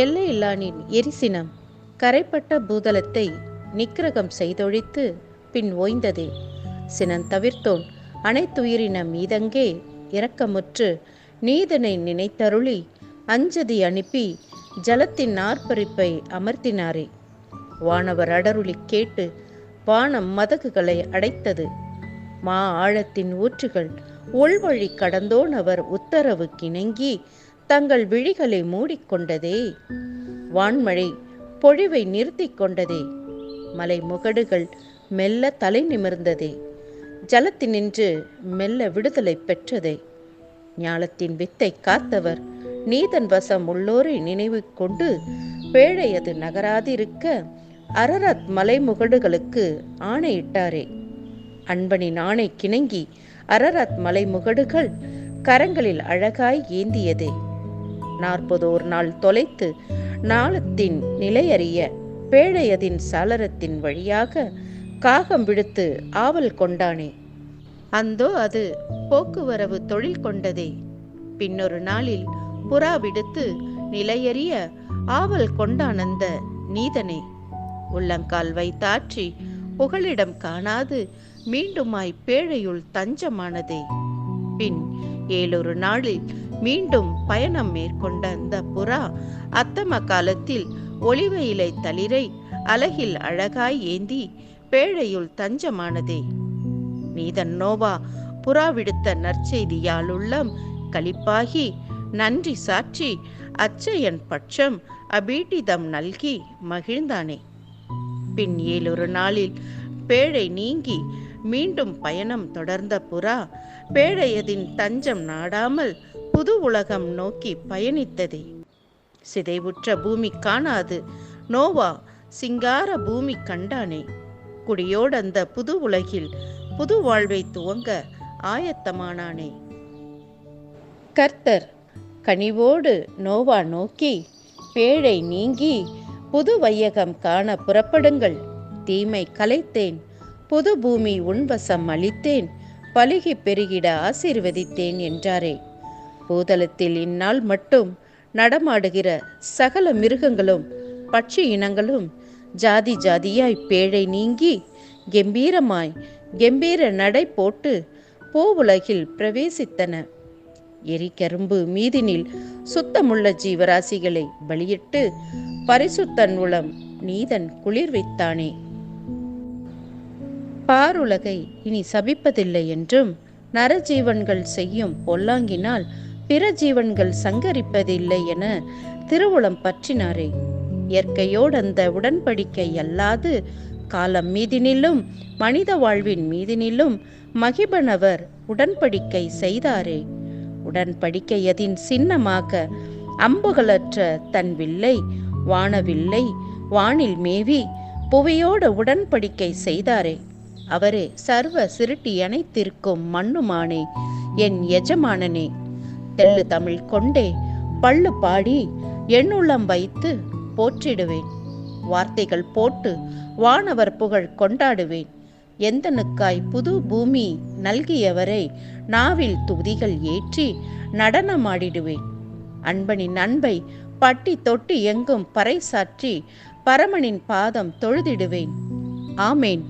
எல்லையில்லானின் எரிசினம் கரைப்பட்ட பூதலத்தை நிக்கிரகம் செய்தொழித்து பின் ஓய்ந்ததே. சினம் தவிர்த்தோன் அனைத்துயிரின மீதங்கே இரக்கமுற்று நீதனை நினைத்தருளி அஞ்சதி அனுப்பி ஜலத்தின் நாற்பறிப்பை அமர்த்தினாரே. வானவர் அடருளி கேட்டு வானம் மதகுகளை அடைத்தது. மா ஆழத்தின் ஊற்றுகள் உள்வழி கடந்தோன் அவர் உத்தரவு கிணங்கி தங்கள் விழிகளை மூடிக்கொண்டதே. வான்மழை பொழிவை நிறுத்தி கொண்டதே. மலை முகடுகள் மெல்ல தலை நிமிர்ந்ததே. ஜலத்தினின்று மெல்ல விடுதலை பெற்றதே. ஞாலத்தின் வித்தை காத்தவர் நீதன் வசம் உள்ளோரை நினைவு கொண்டு பேழையது நகராதிருக்க அரரத் மலைமுகடுகளுக்கு ஆணையிட்டாரே. அன்பனின் ஆணை கிணங்கி அரரத் மலைமுகடுகள் கரங்களில் அழகாய் ஏந்தியதே. நாற்பதோர் நாள் தொலைத்து நாளத்தின் நிலையறிய பேழையதின் சாளரத்தின் வழியாக காகம் விடுத்து ஆவல் கொண்டானே. அந்தோ அது போக்குவரவு தொழில் கொண்டதே. பின்னொரு நாளில் புறா விடுத்து நிலையறிய ஆவல் கொண்டானந்த நீதனே. உள்ளங்கால் வைத்தாற்றி புகலிடம் காணாது மீண்டுமாய் பேழையுள் தஞ்சமானதே. பின் ஏழொரு நாளில் மீண்டும் பயணம் மேற்கொண்ட அந்த புறா அத்தம காலத்தில் ஒளிவ இலை தளிரை அழகில் அழகாய் ஏந்தி பேழையுள் தஞ்சமானதே. நீதன்னோவா புறா விடுத்த நற்செய்தியால் உள்ளம் களிப்பாகி நன்றி சாற்றி அச்சையன் பட்சம் அபீட்டிதம் நல்கி மகிழ்ந்தானே. பின் ஏழொரு நாளில் பேழை நீங்கி மீண்டும் பயணம் தொடர்ந்த புறா பேழையதின் தஞ்சம் நாடாமல் புது உலகம் நோக்கி பயணித்ததே. சிதைவுற்ற பூமி காணாது. நோவா சிங்கார பூமி கண்டானே. குடியோடந்த புது உலகில் புது வாழ்வை துவங்க ஆயத்தமானானே. கர்த்தர் கனிவோடு நோவா நோக்கி பேழை நீங்கி புது வையகம் காண புறப்படுங்கள். தீமை கலைத்தேன். புது பூமி உன்வசம் அளித்தேன். பழுகி பெருகிட ஆசீர்வதித்தேன் என்றாரே. பூதளத்தில் இந்நாள் மட்டும் நடமாடுகிற சகல மிருகங்களும் பட்சி இனங்களும் ஜாதி ஜாதியாய் பேழை நீங்கி கெம்பீரமாய் கெம்பீர நடை போட்டு பூவுலகில் பிரவேசித்தன. எரிக்கரும்பு மீதினில் சுத்தமுள்ள ஜீவராசிகளை பலியிட்டு பரிசுத்தன் உளம் நீதன் குளிர்வித்தானே பாருலகை இனி சபிப்பதில்லை என்றும் நரஜீவன்கள் செய்யும் பொல்லாங்கினால் பிற ஜீவன்கள் சங்கரிப்பதில்லை என திருவுளம் பற்றினாரே. இயற்கையோடு அந்த உடன்படிக்கை அல்லாது காலம் மீதினிலும் மனித வாழ்வின் மீதினிலும் மகிபனவர் உடன்படிக்கை செய்தாரே. உடன்படிக்கையதின் சின்னமாக அம்புகளற்ற தன் வில்லை வானவில்லை வானில் மேவி புவியோடு உடன்படிக்கை செய்தாரே. அவரே சர்வ சிருட்டி அனைத்திற்கும் மண்ணுமானே என் எஜமானனே. தெள்ளு தமிழ் கொண்டே பள்ளு பாடி எண்ணுள்ளம் வைத்து போற்றிடுவேன். வார்த்தைகள் போட்டு வானவர் புகழ் கொண்டாடுவேன். எந்தனுக்காய் புது பூமி நல்கியவரை நாவில் துதிகள் ஏற்றி நடனமாடிடுவேன். அன்பனின் அன்பை பட்டி தொட்டி எங்கும் பறைசாற்றி பரமனின் பாதம் தொழுதிடுவேன். ஆமேன்.